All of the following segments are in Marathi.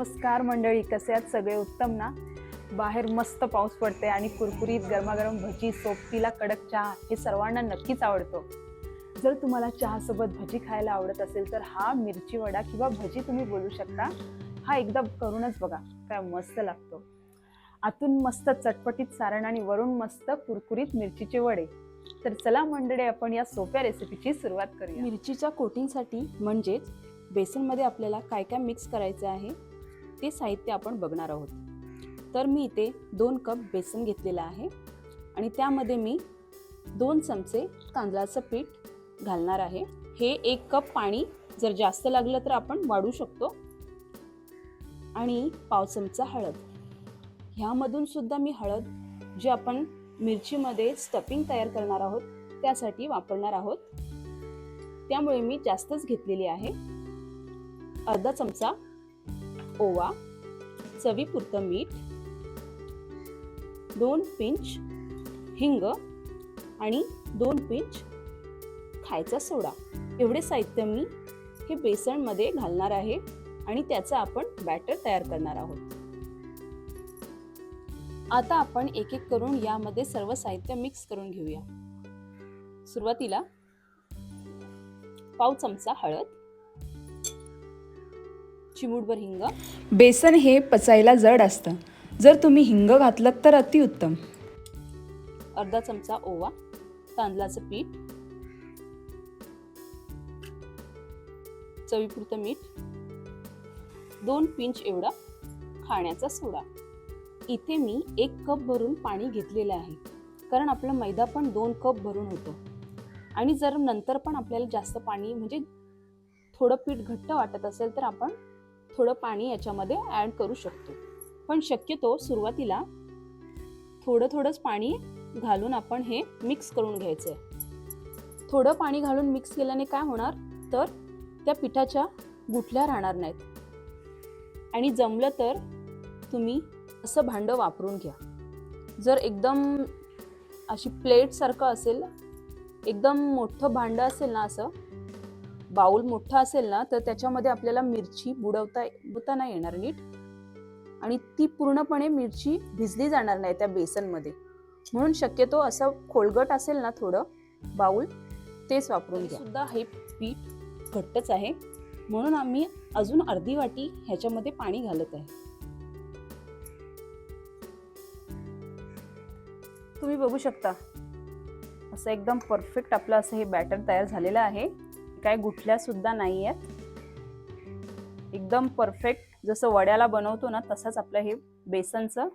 नमस्कार मंडळी कसे आहात सगळे? उत्तम ना? बाहेर मस्त पाऊस पडते आणि कुरकुरीत गरमागरम भजी सोबतीला कडक चहा हे सर्वांना नक्कीच आवडतो. जर तुम्हाला चहासोबत भजी खायला आवडत असेल तर हा मिरची वडा किंवा भजी तुम्ही बोलू शकता. हा एकदा करूनच बघा काय मस्त लागतो. आतून मस्त चटपटीत सारण आणि वरून मस्त कुरकुरीत मिरचीचे वडे. तर चला मंडळी आपण या सोप्या रेसिपीची सुरुवात करूया. मिरचीच्या कोटिंगसाठी म्हणजेच बेसनमध्ये आपल्याला काय काय मिक्स करायचं आहे? ते साहित्य आपण बघणार आहोत. तर मी इथे दोन कप बेसन घेतलेलं आहे आणि त्यामध्ये मी दोन चमचे तांदळाचं पीठ घालणार आहे. हे एक कप पाणी जर जास्त लागलं तर आपण वाढू शकतो. आणि पाव चमचा हळद. ह्यामधून सुद्धा मी हळद जे आपण मिरचीमध्ये स्टफिंग तयार करणार आहोत त्यासाठी वापरणार आहोत. त्यामुळे मी जास्तच घेतलेली आहे. अर्धा चमचा ओवा चवीपुरतं मीठ दोन पिंच हिंग आणि दोन पिंच खायचा सोडा. एवढे साहित्य मी हे बेसनमध्ये घालणार आहे आणि त्याचं आपण बॅटर तयार करणार आहोत. आता आपण एक एक करून यामध्ये सर्व साहित्य मिक्स करून घेऊया. सुरुवातीला पाव चमचा हळद चिमूटभर हिंग. बेसन हे पचायला जड असतं. जर तुम्ही हिंग घातलं तर अतिउत्तम. अर्धा चमचा ओवा तांदळाचं पीठ चवीपुरतं मीठ दोन पिंच एवढा खाण्याचा सोडा. इथे मी एक कप भरून पाणी घेतलेलं आहे. कारण आपला मैदा पण दोन कप भरून होतो. आणि जर नंतर पण आपल्याला जास्त पाणी म्हणजे थोडं पीठ घट्ट वाटत असेल तर आपण थोडं पाणी याच्यामध्ये ॲड करू शकतो. पण शक्यतो सुरुवातीला थोडं थोडंच पाणी घालून आपण हे मिक्स करून घ्यायचं आहे थोडं पाणी घालून मिक्स केल्याने काय होणार? तर त्या पिठाच्या गुठल्या राहणार नाहीत. आणि जमलं तर तुम्ही असं भांडं वापरून घ्या. जर एकदम अशी प्लेटसारखं असेल एकदम मोठं भांडं असेल ना असं बाऊल मोठा असेल ना तर त्याच्यामध्ये आपल्याला मिरची बुडवता बुडताना नाही येणार नीट? आणि ती पूर्णपणे मिरची भिजली जाणार नाही त्या बेसनमध्ये. म्हणून शक्यतो असं खोलगट असेल ना थोडं बाऊल तेच वापरून घ्या. सुद्धा हे पीठ घट्टच आहे. म्हणून आम्ही अजून अर्धी वाटी ह्याच्यामध्ये पाणी घालत आहे. तुम्ही बघू शकता. असं एकदम परफेक्ट आपलं असं हे बॅटर तयार झालेलं आहे. काय गुठल्या सुद्धा नाही आहेत. एकदम परफेक्ट जसं वड्याला बनवतो ना तसंच आपलं हे बेसनचं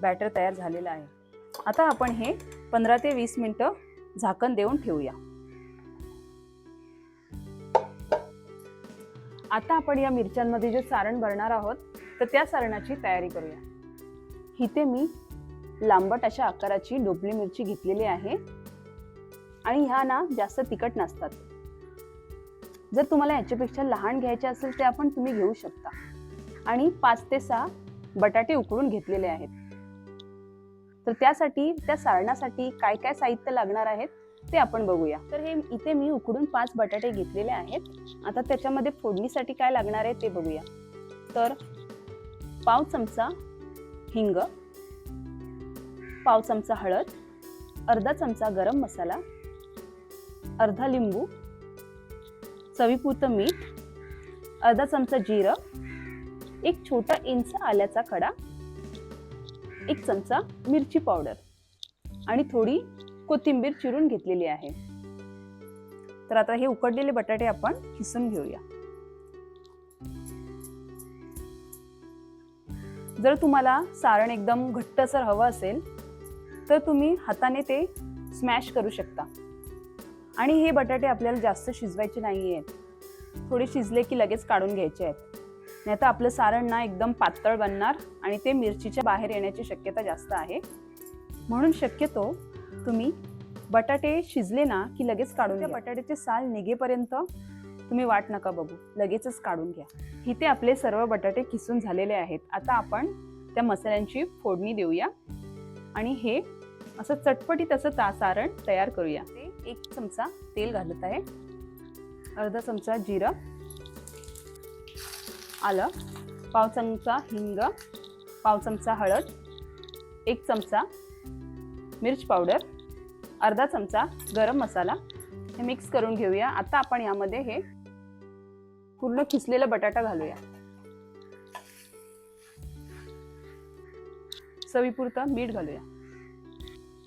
बॅटर तयार झालेलं आहे. आता आपण हे पंधरा ते वीस मिनटं झाकण देऊन ठेवूया. आता आपण या मिरच्यांमध्ये जे सारण भरणार आहोत तर त्या सारणाची तयारी करूया. इथे मी लांबट अशा आकाराची डोबली मिरची घेतलेली आहे. आणि ह्या ना जास्त तिखट नसतात. जर तुम्हाला याच्यापेक्षा लहान घ्यायचे असेल ते आपण तुम्ही घेऊ शकता. आणि पाच ते सहा बटाटे उकडून घेतलेले आहेत. तर त्यासाठी त्या सारणासाठी काय काय साहित्य लागणार आहेत ते आपण बघूया. तर हे इथे मी उकडून पाच बटाटे घेतलेले आहेत. आता त्याच्यामध्ये फोडणीसाठी काय लागणार आहे ते बघूया. तर पाव चमचा हिंग पाव चमचा हळद अर्धा चमचा गरम मसाला अर्धा लिंबू चवीपुरतं मीठ अर्धा चमचा जिरं एक छोटा इंच आल्याचा खडा एक चमचा मिरची पावडर आणि थोडी कोथिंबीर चिरून घेतलेली आहे. तर आता हे उकडलेले बटाटे आपण किसून घेऊया. जर तुम्हाला सारण एकदम घट्टसर हवं असेल तर तुम्ही हाताने ते स्मॅश करू शकता. आणि हे बटाटे आपल्याला जास्त शिजवायचे नाही आहेत थोडे शिजले की लगेच काढून घ्यायचे आहेत. नाही तर आपलं सारण ना एकदम पातळ बनणार आणि ते मिरचीच्या बाहेर येण्याची शक्यता जास्त आहे. म्हणून शक्यतो तुम्ही बटाटे शिजले ना की लगेच काढून घ्या. बटाट्याचे साल निघेपर्यंत तुम्ही वाट नका बघू. लगेचच काढून घ्या. इथे आपले सर्व बटाटे किसून झालेले आहेत. आता आपण त्या मसाल्यांची फोडणी देऊया आणि हे असं चटपटीत असं ता सारण तयार करूया. ते एक चमचा तेल घालत आहे. अर्धा चमचा जिरं. आलं. पाव चमचा हिंग. पाव चमचा हळद. एक चमचा मिर्च पावडर. अर्धा चमचा गरम मसाला. हे मिक्स करून घेऊया. आता आपण यामध्ये हे पूर्ण खिसलेला बटाटा घालूया. चवीपुरतं मीठ घालूया.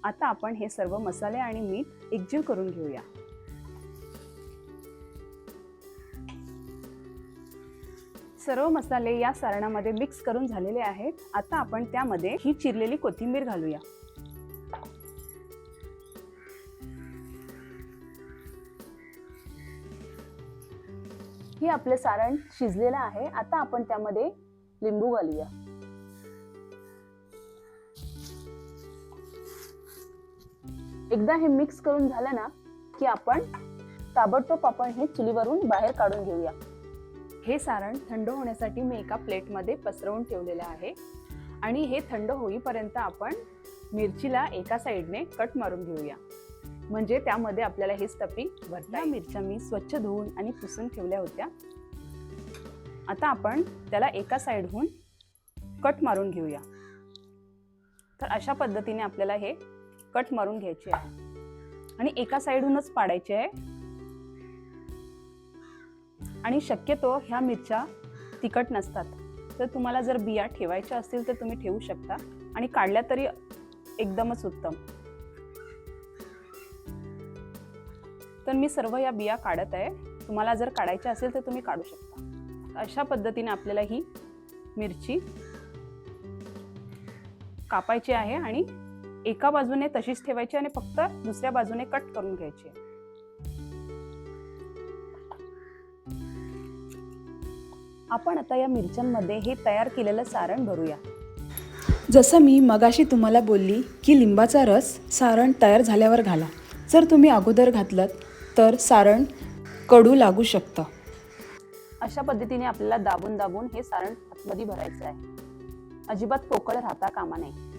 आता आपण हे सर्व मसाले आणि मीठ एकजीव करून घेऊया. सर्व मसाले या सारणामध्ये मिक्स करून झालेले आहेत. आता आपण त्यामध्ये ही चिरलेली कोथिंबीर घालूया. ही आपले सारण शिजलेलं आहे. आता आपण त्यामध्ये लिंबू घालूया. एकदा हे मिक्स करून झालं ना की आपण ताबडतोब आपण हे चुलीवरून बाहेर काढून घेऊया. हे सारण थंड होण्यासाठी मी एका प्लेटमध्ये पसरवून ठेवलेलं आहे. आणि हे थंड होईपर्यंत आपण मिरचीला एका साईडने कट मारून घेऊया. म्हणजे त्यामध्ये आपल्याला हे स्टफिंग भरता मिरच्या मी स्वच्छ धुवून आणि पुसून ठेवल्या होत्या. आता आपण त्याला एका साईडहून कट मारून घेऊया. तर अशा पद्धतीने आपल्याला हे कट मारून घ्यायची आहे. आणि एका साईडहूनच पाडायची आहे. आणि शक्यतो ह्या मिरच्या तिखट नसतात. तर तुम्हाला जर बिया ठेवायच्या असतील तर तुम्ही ठेवू शकता. आणि काढल्या तरी एकदमच उत्तम. तर मी सर्व या बिया काढत आहे. तुम्हाला जर काढायच्या असेल तर तुम्ही काढू शकता. अशा पद्धतीने आपल्याला ही मिरची कापायची आहे आणि एका बाजूने तशीच ठेवायची आणि फक्त दुसऱ्या बाजूने कट करून घ्यायची. आपण आता या मिरच्यांमध्ये हे तयार केलेलं सारण भरूया. जसं मी मगाशी तुम्हाला बोलली की लिंबाचा रस सारण तयार झाल्यावर घाला. जर तुम्ही अगोदर घातलं तर सारण कडू लागू शकतं. अशा पद्धतीने आपल्याला दाबून दाबून हे सारण आतमध्ये भरायचं आहे. अजिबात पोकळ राहता कामा नये.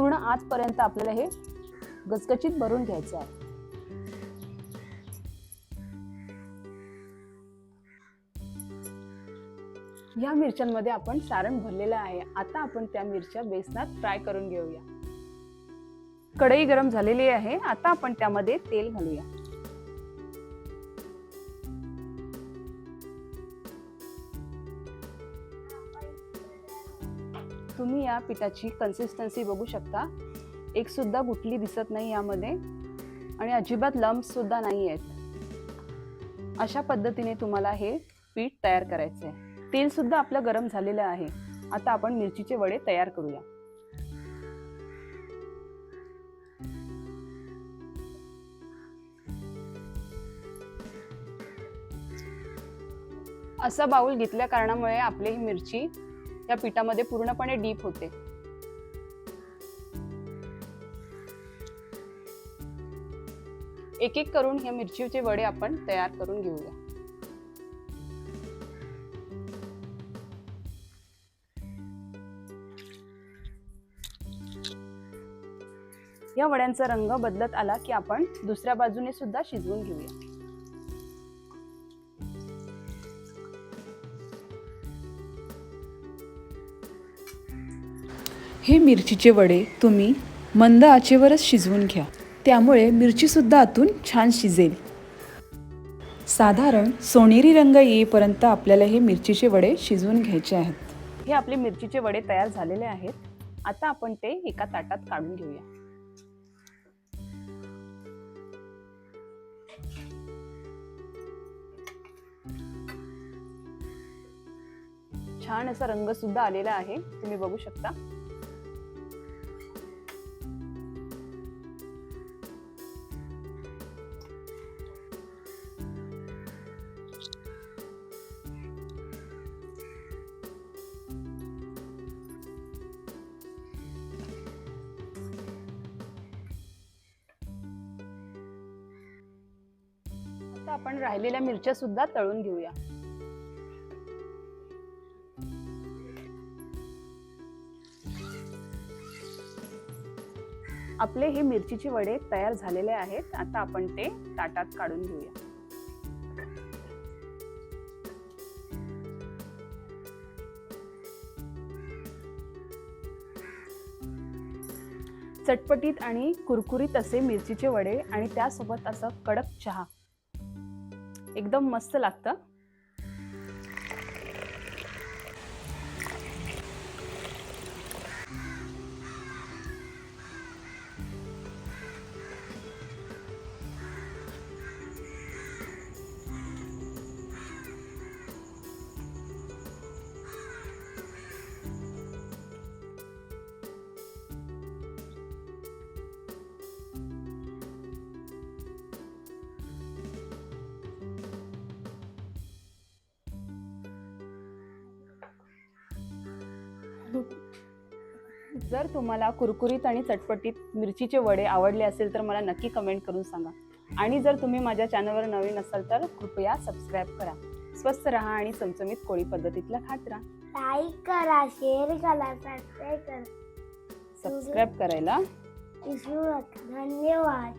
पूर्ण आजपर्यंत आपल्याला हे गचगचीत भरून घ्यायचं आहे. या मिरच्यांमध्ये आपण सारण भरलेलं आहे. आता आपण त्या मिरच्या बेसनात फ्राय करून घेऊया. कढई गरम झालेली आहे. आता आपण त्यामध्ये तेल घालूया. तुम्ही या पिठाची कन्सिस्टन्सी बघू शकता. एक सुद्धा गुटली दिसत नाही यामध्ये आणि अजिबात लम्स सुद्धा नाही आहेत. अशा पद्धतीने तुम्हाला हे पीठ तयार करायचं आहे तेलसुद्धा आपलं गरम झालेलं आहे. आता आपण मिरचीचे वडे तयार करूया. असा बाऊल घेतल्या कारणामुळे आपली ही मिरची या पिठामध्ये पूर्णपणे डीप होते. एक एक करून ह्या मिरचीचे वडे आपण तयार करून घेऊया. या वड्यांचा रंग बदलत आला की आपण दुसऱ्या बाजूने सुद्धा शिजवून घेऊया. हे मिरचीचे वडे तुम्ही मंद आचेवरच शिजवून घ्या. त्यामुळे मिरचीसुद्धा आतून छान शिजेल. साधारण सोनेरी रंग येईपर्यंत आपल्याला हे मिरचीचे वडे शिजवून घ्यायचे आहेत. हे आपले मिरचीचे वडे तयार झालेले आहेत. आता आपण ते एका ताटात काढून घेऊया. छान असा रंग सुद्धा आलेला आहे. तुम्ही बघू शकता. आपण राहिलेल्या मिरच्या सुद्धा तळून घेऊया. आपले हे मिरचीचे वडे तयार झालेले आहेत. आता आपण ते ताटात काढून घेऊया. चटपटीत आणि कुरकुरीत असे मिरचीचे वडे आणि त्यासोबत असं कडक चहा. एकदम मस्त लागतं. जर तुम्हाला कुरकुरीत आणि चटपटीत मिरचीचे वडे आवडले असेल तर मला नक्की कमेंट करून सांगा. आणि जर तुम्ही माझ्या चॅनलवर नवीन असाल तर कृपया सबस्क्राईब करा. स्वस्त राहा आणि चमचमीत कोळी पद्धतीतला खात राहा. लाईक करा शेअर करा सबस्क्राईब करा. सबस्क्राईब करायला. धन्यवाद.